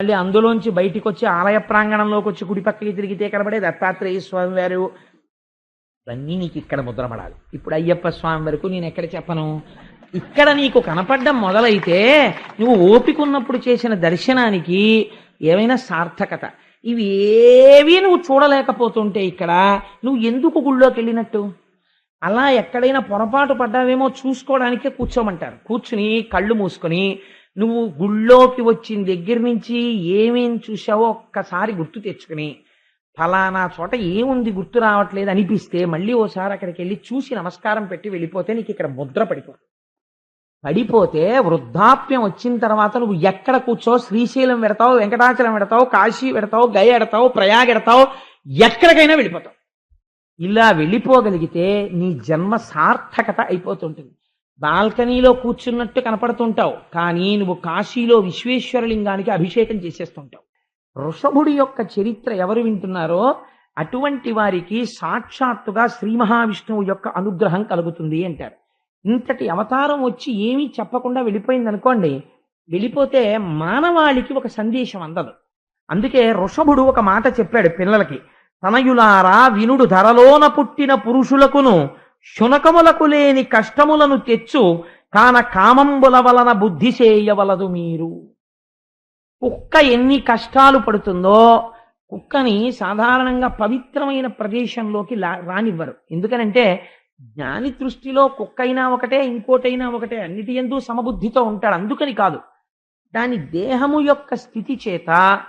మళ్ళీ అందులోంచి బయటికి వచ్చి ఆలయ ప్రాంగణంలోకి వచ్చి కుడి పక్కకి తిరిగితే కనబడే దత్తాత్రేయ స్వామి వారు. ఇవన్నీ నీకు ఇక్కడ ముద్రపడాలి ఇప్పుడు అయ్యప్ప స్వామి వరకు నేను ఎక్కడ చెప్పను? ఇక్కడ నీకు కనపడడం మొదలైతే నువ్వు ఓపిక ఉన్నప్పుడు చేసిన దర్శనానికి ఏమైనా సార్థకత. ఇవి ఏవి నువ్వు చూడలేకపోతుంటే ఇక్కడ నువ్వు ఎందుకు గుళ్ళోకి వెళ్ళినట్టు? అలా ఎక్కడైనా పొరపాటు పడ్డావేమో చూసుకోవడానికే కూర్చోమంటారు. కూర్చుని కళ్ళు మూసుకొని నువ్వు గుళ్ళోకి వచ్చిన దగ్గర నుంచి ఏమేం చూసావో ఒక్కసారి గుర్తు తెచ్చుకుని ఫలానా చోట ఏముంది గుర్తు రావట్లేదు అనిపిస్తే మళ్ళీ ఓసారి అక్కడికి వెళ్ళి చూసి నమస్కారం పెట్టి వెళ్ళిపోతే నీకు ఇక్కడ ముద్ర పడిపో పడిపోతే వృద్ధాప్యం వచ్చిన తర్వాత నువ్వు ఎక్కడ కూర్చో శ్రీశైలం పెడతావు వెంకటాచలం పెడతావు కాశీ పెడతావు గయ ఎడతావు ప్రయాగ ఎడతావు ఎక్కడికైనా వెళ్ళిపోతావు. ఇలా వెళ్ళిపోగలిగితే నీ జన్మ సార్థకత అయిపోతుంటుంది. బాల్కనీలో కూర్చున్నట్టు కనపడుతుంటావు కానీ నువ్వు కాశీలో విశ్వేశ్వరలింగానికి అభిషేకం చేసేస్తుంటావు. వృషభుడి యొక్క చరిత్ర ఎవరు వింటున్నారో అటువంటి వారికి సాక్షాత్తుగా శ్రీ మహావిష్ణువు యొక్క అనుగ్రహం కలుగుతుంది అంటారు. ఇంతటి అవతారం వచ్చి ఏమీ చెప్పకుండా వెళ్ళిపోయింది అనుకోండి వెళ్ళిపోతే మానవాళికి ఒక సందేశం అందదు. అందుకే ఋషభుడు ఒక మాట చెప్పాడు పిల్లలకి తనయులారా వినుడు ధరలోన పుట్టిన పురుషులకును శునకములకు లేని కష్టములను తెచ్చు కాన కామంబుల వలన బుద్ధి చేయవలదు మీరు. కుక్క ఎన్ని కష్టాలు పడుతుందో కుక్కని సాధారణంగా పవిత్రమైన ప్రదేశంలోకి లా- రానివ్వరు. ఎందుకనంటే జ్ఞాని దృష్టిలో కుక్క అయినా ఒకటే ఇంకోటైనా ఒకటే అన్నిటి ఎందు సమబుద్ధితో ఉంటాడు. అందుకని కాదు. దాని దేహము యొక్క స్థితి చేత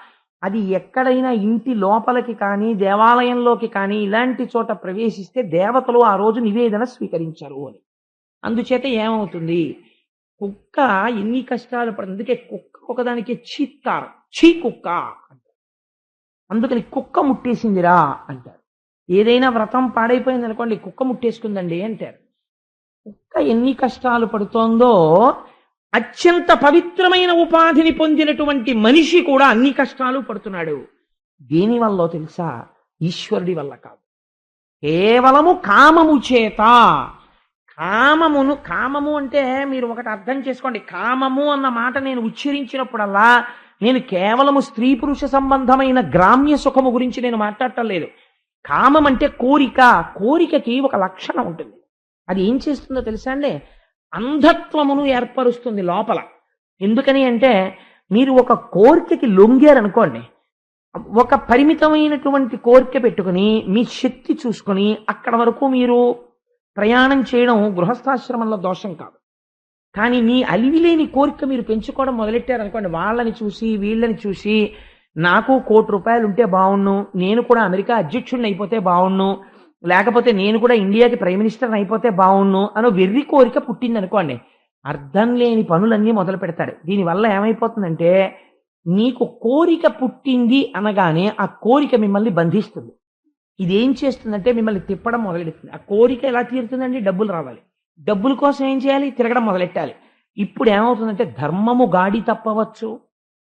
అది ఎక్కడైనా ఇంటి లోపలికి కానీ దేవాలయంలోకి కానీ ఇలాంటి చోట ప్రవేశిస్తే దేవతలు ఆ రోజు నివేదన స్వీకరించరు అని. అందుచేత ఏమవుతుంది? కుక్క ఎన్ని కష్టాలు పడుతుంది. అందుకే కుక్క ఒకదానికి చీత్కారం చీ కుక్క అంటారు. అందుకని కుక్క ముట్టేసిందిరా అంటారు. ఏదైనా వ్రతం పాడైపోయింది అనుకోండి కుక్క ముట్టేసుకుందండి అంటారు. కుక్క ఎన్ని కష్టాలు పడుతోందో అత్యంత పవిత్రమైన ఉపాధిని పొందినటువంటి మనిషి కూడా అన్ని కష్టాలు పడుతున్నాడు. దేని వల్ల తెలుసా? ఈశ్వరుడి వల్ల కాదు. కేవలము కామము చేత. కామమును కామము అంటే మీరు ఒకటి అర్థం చేసుకోండి. కామము అన్న మాట నేను ఉచ్చరించినప్పుడల్లా నేను కేవలము స్త్రీ పురుష సంబంధమైన గ్రామ్య సుఖము గురించి నేను మాట్లాడటం లేదు. కామం అంటే కోరిక. కోరికకి ఒక లక్షణం ఉంటుంది. అది ఏం చేస్తుందో తెలుసా అండి? అంధత్వమును ఏర్పరుస్తుంది లోపల. ఎందుకని అంటే మీరు ఒక కోరికకి లొంగారనుకోండి ఒక పరిమితమైనటువంటి కోరిక పెట్టుకుని మీ శక్తి చూసుకొని అక్కడ వరకు మీరు ప్రయాణం చేయడం గృహస్థాశ్రమంలో దోషం కాదు. కానీ మీ అలివిలేని కోరిక మీరు పెంచుకోవడం మొదలెట్టారనుకోండి వాళ్ళని చూసి వీళ్ళని చూసి నాకు కోటి రూపాయలు ఉంటే బాగుండు నేను కూడా అమెరికా అధ్యక్షుడిని అయిపోతే బాగుండు లేకపోతే నేను కూడా ఇండియాకి ప్రైమ్ మినిస్టర్ అయిపోతే బాగుండు అని వెర్రి కోరిక పుట్టింది అనుకోండి అర్థం లేని పనులన్నీ మొదలు పెడతాడు దీనివల్ల ఏమైపోతుందంటే నీకు కోరిక పుట్టింది అనగానే ఆ కోరిక మిమ్మల్ని బంధిస్తుంది. ఇది ఏం చేస్తుందంటే మిమ్మల్ని తిప్పడం మొదలెడుతుంది. ఆ కోరిక ఎలా తీరుతుందండి? డబ్బులు రావాలి. డబ్బుల కోసం ఏం చేయాలి? తిరగడం మొదలెట్టాలి. ఇప్పుడు ఏమవుతుందంటే ధర్మము గాడి తప్పవచ్చు.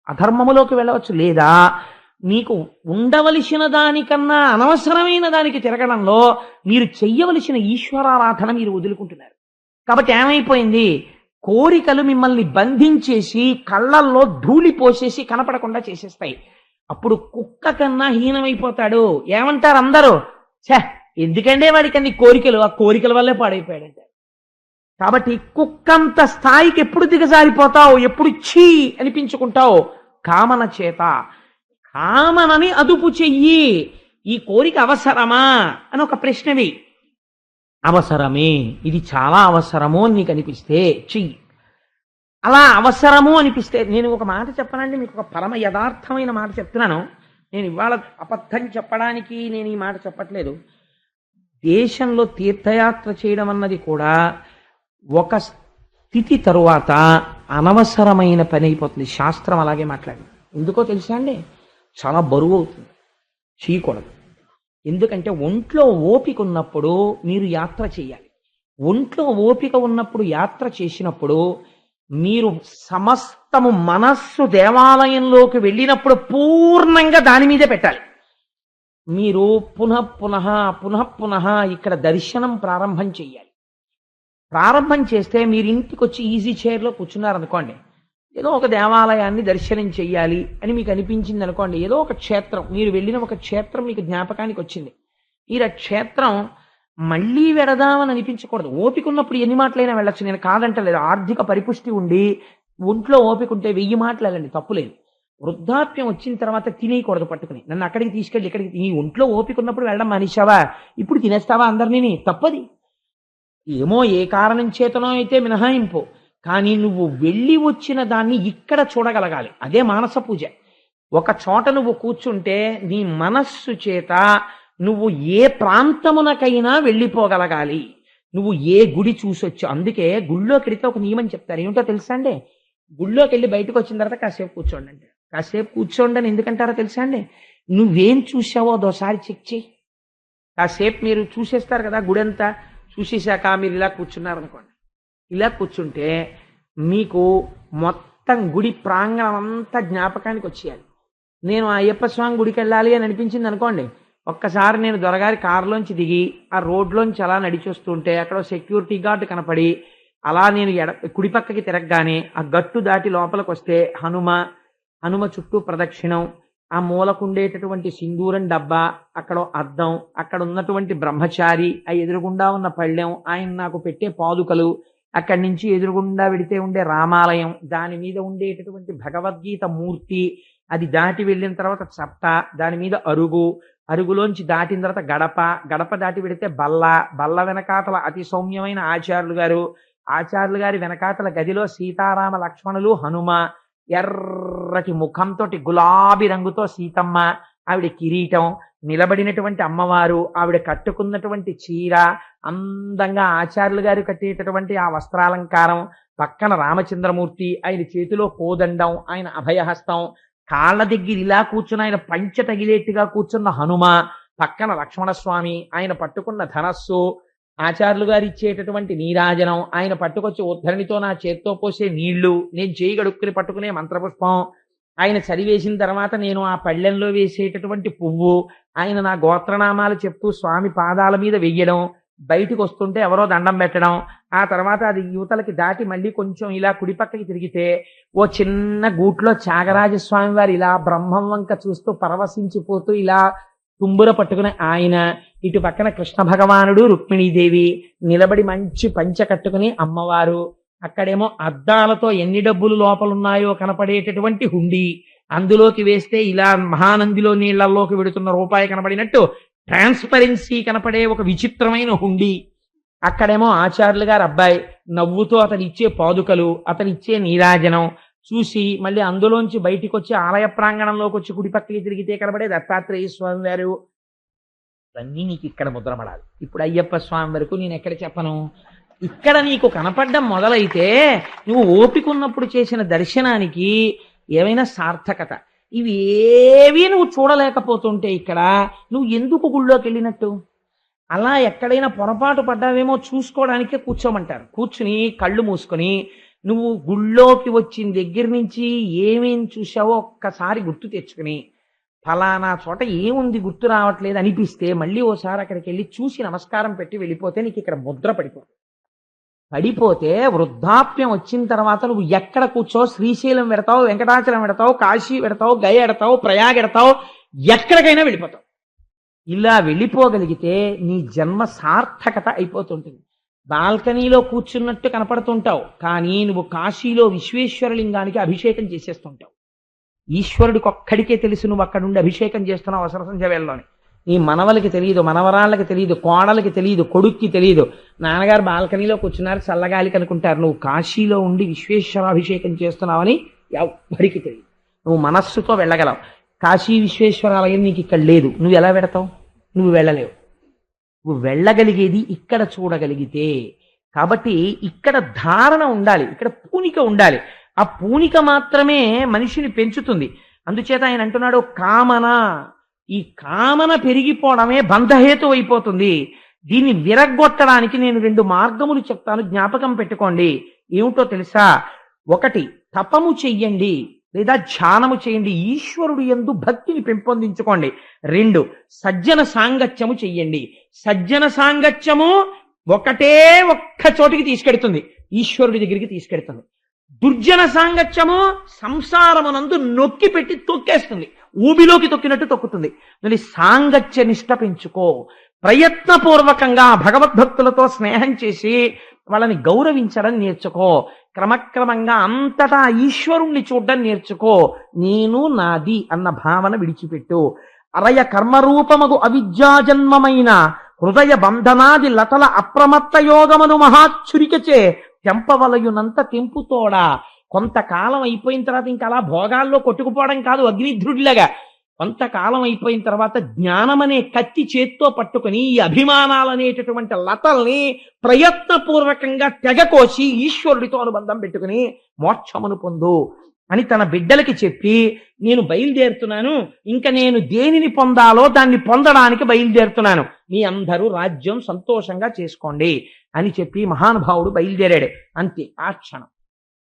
అధర్మములోకి వెళ్ళవచ్చు. లేదా మీకు ఉండవలసిన దానికన్నా అనవసరమైన దానికి తిరగడంలో మీరు చెయ్యవలసిన ఈశ్వరారాధన మీరు వదులుకుంటున్నారు. కాబట్టి ఏమైపోయింది? కోరికలు మిమ్మల్ని బంధించేసి కళ్ళల్లో ధూళి పోసేసి కనపడకుండా చేసేస్తాయి. అప్పుడు కుక్క కన్నా హీనమైపోతాడు. ఏమంటారు అందరూ? ఛే ఎందుకంటే వాడికి అన్ని కోరికలు? ఆ కోరికల వల్లే పాడైపోయాడంటే. కాబట్టి కుక్కంత స్థాయికి ఎప్పుడు దిగజారిపోతావు? ఎప్పుడు ఛీ అనిపించుకుంటావు? కామన చేత కామనని అదుపు చెయ్యి. ఈ కోరిక అవసరమా? అని ఒక ప్రశ్నవి. అవసరమే. ఇది చాలా అవసరము అని నీకు అనిపిస్తే చెయ్యి. అలా అవసరము అనిపిస్తే నేను ఒక మాట చెప్పనండి మీకు ఒక పరమ యథార్థమైన మాట చెప్తున్నాను. నేను ఇవాళ అబద్ధం చెప్పడానికి నేను ఈ మాట చెప్పట్లేదు. దేశంలో తీర్థయాత్ర చేయడం అన్నది కూడా ఒక స్థితి తరువాత అనవసరమైన పని అయిపోతుంది. శాస్త్రం అలాగే మాట్లాడింది. ఎందుకో తెలుసా అండి? చాలా బరువు అవుతుంది చేయకూడదు ఎందుకంటే ఒంట్లో ఓపిక ఉన్నప్పుడు మీరు యాత్ర చేయాలి. ఒంట్లో ఓపిక ఉన్నప్పుడు యాత్ర చేసినప్పుడు మీరు సమస్తము మనస్సు దేవాలయంలోకి వెళ్ళినప్పుడు పూర్ణంగా దాని మీదే పెట్టాలి. మీరు పునః పునః పునః పునః ఇక్కడ దర్శనం ప్రారంభం చేయాలి. ప్రారంభం చేస్తే మీరు ఇంటికి వచ్చి ఈజీ చైర్లో కూర్చున్నారనుకోండి ఏదో ఒక దేవాలయాన్ని దర్శనం చెయ్యాలి అని మీకు అనిపించింది అనుకోండి ఏదో ఒక క్షేత్రం మీరు వెళ్ళిన ఒక క్షేత్రం మీకు జ్ఞాపకానికి వచ్చింది. మీరు ఆ క్షేత్రం మళ్ళీ వెడదామని అనిపించకూడదు. ఓపిక ఉన్నప్పుడు ఎన్ని మాటలైనా వెళ్ళచ్చు. నేను కాదంటలేదు ఆర్థిక పరిపుష్టి ఉండి ఒంట్లో ఓపిక ఉంటే వెయ్యి మాటలు వెళ్ళండి తప్పులేదు వృద్ధాప్యం వచ్చిన తర్వాత తినేయకూడదు పట్టుకుని. నన్ను అక్కడికి తీసుకెళ్ళి ఇక్కడికి నీ ఒంట్లో ఓపిక ఉన్నప్పుడు వెళ్ళడం మనిషావా ఇప్పుడు తినేస్తావా అందరినీ? తప్పది. ఏమో ఏ కారణం చేతనో అయితే మినహాయింపు. కానీ నువ్వు వెళ్ళి వచ్చిన దాన్ని ఇక్కడ చూడగలగాలి. అదే మానస పూజ. ఒక చోట నువ్వు కూర్చుంటే నీ మనస్సు చేత నువ్వు ఏ ప్రాంతమునకైనా వెళ్ళిపోగలగాలి. నువ్వు ఏ గుడి చూసొచ్చు. అందుకే గుళ్ళోకి వెళితే ఒక నియమం చెప్తారు. ఏమిటో తెలుసా అండి? గుళ్ళోకి వెళ్ళి బయటకు వచ్చిన తర్వాత కాసేపు కూర్చోండి అంటే కాసేపు కూర్చోండి అని ఎందుకంటారో తెలుసా అండి? నువ్వేం చూసావో అదోసారి చెక్ చేయి. కాసేపు మీరు చూసేస్తారు కదా గుడి అంతా చూసేశాక మీరు ఇలా కూర్చున్నారనుకోండి. ఇలా కూర్చుంటే మీకు మొత్తం గుడి ప్రాంగణం అంతా జ్ఞాపకానికి వచ్చేయాలి. నేను ఆ అయ్యప్ప స్వామి గుడికి వెళ్ళాలి అని అనిపించింది అనుకోండి. ఒక్కసారి నేను దొరగారి కారులోంచి దిగి ఆ రోడ్లోంచి అలా నడిచొస్తుంటే అక్కడ సెక్యూరిటీ గార్డు కనపడి అలా నేను ఎడ కుడి పక్కకి తిరగగానే ఆ గట్టు దాటి లోపలికి వస్తే హనుమ హనుమ చుట్టూ ప్రదక్షిణం ఆ మూలకుండేటటువంటి సింధూరం డబ్బా అక్కడ అద్దం అక్కడ ఉన్నటువంటి బ్రహ్మచారి ఆ ఎదురుగుండా ఉన్న పళ్ళెం ఆయన నాకు పెట్టే పాదుకలు అక్కడి నుంచి ఎదురుగుండా వెడితే ఉండే రామాలయం దాని మీద ఉండేటటువంటి భగవద్గీత మూర్తి అది దాటి వెళ్ళిన తర్వాత చట్ట దాని మీద అరుగు అరుగులోంచి దాటిన తర్వాత గడప గడప దాటి పెడితే బల్ల బల్ల వెనకాతల అతి సౌమ్యమైన ఆచార్యులు గారు ఆచార్యులు గారి వెనకాతల గదిలో సీతారామ లక్ష్మణులు హనుమ ఎర్రటి ముఖంతో గులాబీ రంగుతో సీతమ్మ ఆవిడ కిరీటం నిలబడినటువంటి అమ్మవారు ఆవిడ కట్టుకున్నటువంటి చీర అందంగా ఆచార్యులు గారు కట్టేటటువంటి ఆ వస్త్రాలంకారం పక్కన రామచంద్రమూర్తి ఆయన చేతిలో కోదండం ఆయన అభయహస్తం కాళ్ళ దగ్గర ఇలా కూర్చుని ఆయన పంచ తగిలేట్టుగా కూర్చున్న హనుమ పక్కన లక్ష్మణస్వామి ఆయన పట్టుకున్న ధనస్సు ఆచార్యులు గారు ఇచ్చేటటువంటి నీరాజనం ఆయన పట్టుకొచ్చి ఉద్ధరణితో నా చేత్తో పోసే నీళ్ళు నేను చేయి గడుక్కుని పట్టుకునే మంత్రపుష్పం ఆయన చదివేసిన తర్వాత నేను ఆ పళ్ళెంలో వేసేటటువంటి పువ్వు ఆయన నా గోత్రనామాలు చెప్తూ స్వామి పాదాల మీద వెయ్యడం బయటికి వస్తుంటే ఎవరో దండం పెట్టడం ఆ తర్వాత అది యువతలకి దాటి మళ్ళీ కొంచెం ఇలా కుడిపక్కకి తిరిగితే ఓ చిన్న గూట్లో త్యాగరాజస్వామి వారు ఇలా బ్రహ్మం వంక చూస్తూ పరవశించిపోతూ ఇలా తుంబుర పట్టుకుని ఆయన ఇటు పక్కన కృష్ణ భగవానుడు రుక్మిణీదేవి నిలబడి మంచి పంచ కట్టుకుని అమ్మవారు. అక్కడేమో అద్దాలతో ఎన్ని డబ్బులు లోపలున్నాయో కనపడేటటువంటి హుండీ. అందులోకి వేస్తే ఇలా మహానందిలో నీళ్ళలోకి వెడుతున్న రూపాయి కనబడినట్టు ట్రాన్స్పరెన్సీ కనపడే ఒక విచిత్రమైన హుండీ. అక్కడేమో ఆచార్యులు గారు అబ్బాయి నవ్వుతో అతను ఇచ్చే పాదుకలు అతను ఇచ్చే నీరాజనం చూసి మళ్ళీ అందులోంచి బయటికి వచ్చి ఆలయ ప్రాంగణంలోకి వచ్చి కుడిపక్కకి తిరిగితే కనబడే దత్తాత్రేయ స్వామి వారు ఇవన్నీ నీకు ఇక్కడ ముద్రపడాలి ఇప్పుడు అయ్యప్ప స్వామి వరకు నేను ఎక్కడ చెప్పను? ఇక్కడ నీకు కనపడడం మొదలైతే నువ్వు ఓపిక ఉన్నప్పుడు చేసిన దర్శనానికి ఏమైనా సార్థకత. ఇవి ఏవి నువ్వు చూడలేకపోతుంటే ఇక్కడ నువ్వు ఎందుకు గుళ్ళోకి వెళ్ళినట్టు? అలా ఎక్కడైనా పొరపాటు పడ్డావేమో చూసుకోవడానికే కూర్చోమంటారు. కూర్చుని కళ్ళు మూసుకొని నువ్వు గుళ్ళోకి వచ్చిన దగ్గర నుంచి ఏమేం చూసావో ఒక్కసారి గుర్తు తెచ్చుకుని ఫలానా చోట ఏముంది గుర్తు రావట్లేదు అనిపిస్తే మళ్ళీ ఓసారి అక్కడికి వెళ్ళి చూసి నమస్కారం పెట్టి వెళ్ళిపోతే నీకు ఇక్కడ ముద్ర పడిపోతుంది పడిపోతే వృద్ధాప్యం వచ్చిన తర్వాత నువ్వు ఎక్కడ కూర్చో శ్రీశైలం పెడతావు వెంకటాచలం పెడతావు కాశీ పెడతావు గయ ఎడతావు ప్రయాగ ఎడతావు ఎక్కడికైనా వెళ్ళిపోతావు. ఇలా వెళ్ళిపోగలిగితే నీ జన్మ సార్థకత అయిపోతుంటుంది. బాల్కనీలో కూర్చున్నట్టు కనపడుతుంటావు కానీ నువ్వు కాశీలో విశ్వేశ్వరలింగానికి అభిషేకం చేసేస్తుంటావు. ఈశ్వరుడికి ఒక్కడికే తెలుసు నువ్వు అక్కడుండి అభిషేకం చేస్తున్నావు అవసర సంధ్య వేళలోని నీ మనవలకి తెలియదు మనవరాళ్ళకి తెలియదు కోడలకి తెలియదు కొడుక్కి తెలియదు నాన్నగారు బాల్కనీలో కూర్చున్నారు చల్లగాలికి అనుకుంటారు. నువ్వు కాశీలో ఉండి విశ్వేశ్వరాభిషేకం చేస్తున్నావని ఎవరికి తెలియదు నువ్వు మనస్సుతో వెళ్ళగలవు. కాశీ విశ్వేశ్వరాలయం నీకు ఇక్కడ లేదు. నువ్వు ఎలా పెడతావు నువ్వు వెళ్ళలేవు. నువ్వు వెళ్ళగలిగేది ఇక్కడ చూడగలిగితే. కాబట్టి ఇక్కడ ధారణ ఉండాలి ఇక్కడ పూనిక ఉండాలి. ఆ పూనిక మాత్రమే మనిషిని పెంచుతుంది. అందుచేత ఆయన అంటున్నాడు కామన. ఈ కామన పెరిగిపోవడమే బంధహేతు అయిపోతుంది. దీన్ని విరగ్గొట్టడానికి నేను రెండు మార్గములు చెప్తాను. జ్ఞాపకం పెట్టుకోండి. ఏమిటో తెలుసా? ఒకటి తపము చెయ్యండి లేదా ధ్యానము చేయండి ఈశ్వరుడు ఎందు భక్తిని పెంపొందించుకోండి. రెండు సజ్జన సాంగత్యము చెయ్యండి. సజ్జన సాంగత్యము ఒకటే ఒక్క చోటికి తీసుకెడుతుంది. ఈశ్వరుడి దగ్గరికి తీసుకెడుతుంది. దుర్జన సాంగత్యము సంసారమునందు నొక్కి పెట్టి తొక్కేస్తుంది. ఊబిలోకి తొక్కినట్టు తొక్కుతుంది. మరి సాంగత్య నిష్ట పెంచుకో. ప్రయత్నపూర్వకంగా భగవద్భక్తులతో స్నేహం చేసి వాళ్ళని గౌరవించడం నేర్చుకో. క్రమక్రమంగా అంతటా ఈశ్వరుణ్ణి చూడడం నేర్చుకో. నేను నాది అన్న భావన విడిచిపెట్టు. అరయ కర్మరూపమగు అవిద్యాజన్మమైన హృదయ బంధనాది లతల అప్రమత్త యోగమును మహాచ్చురికచే తెంపవలయునంత తెంపుతోడా? కొంతకాలం అయిపోయిన తర్వాత ఇంకా అలా భోగాల్లో కొట్టుకుపోవడం కాదు అగ్నిధ్రుడిలాగా కొంతకాలం అయిపోయిన తర్వాత జ్ఞానం అనే కత్తి చేత్తో పట్టుకుని ఈ అభిమానాలనేటటువంటి లతల్ని ప్రయత్నపూర్వకంగా తెగకోసి ఈశ్వరుడితో అనుబంధం పెట్టుకుని మోక్షమును పొందు అని తన బిడ్డలకి చెప్పి నేను బయలుదేరుతున్నాను ఇంకా నేను దేనిని పొందాలో దాన్ని పొందడానికి బయలుదేరుతున్నాను. మీ అందరూ రాజ్యం సంతోషంగా చేసుకోండి అని చెప్పి మహానుభావుడు బయలుదేరాడు. అంతే ఆ క్షణం.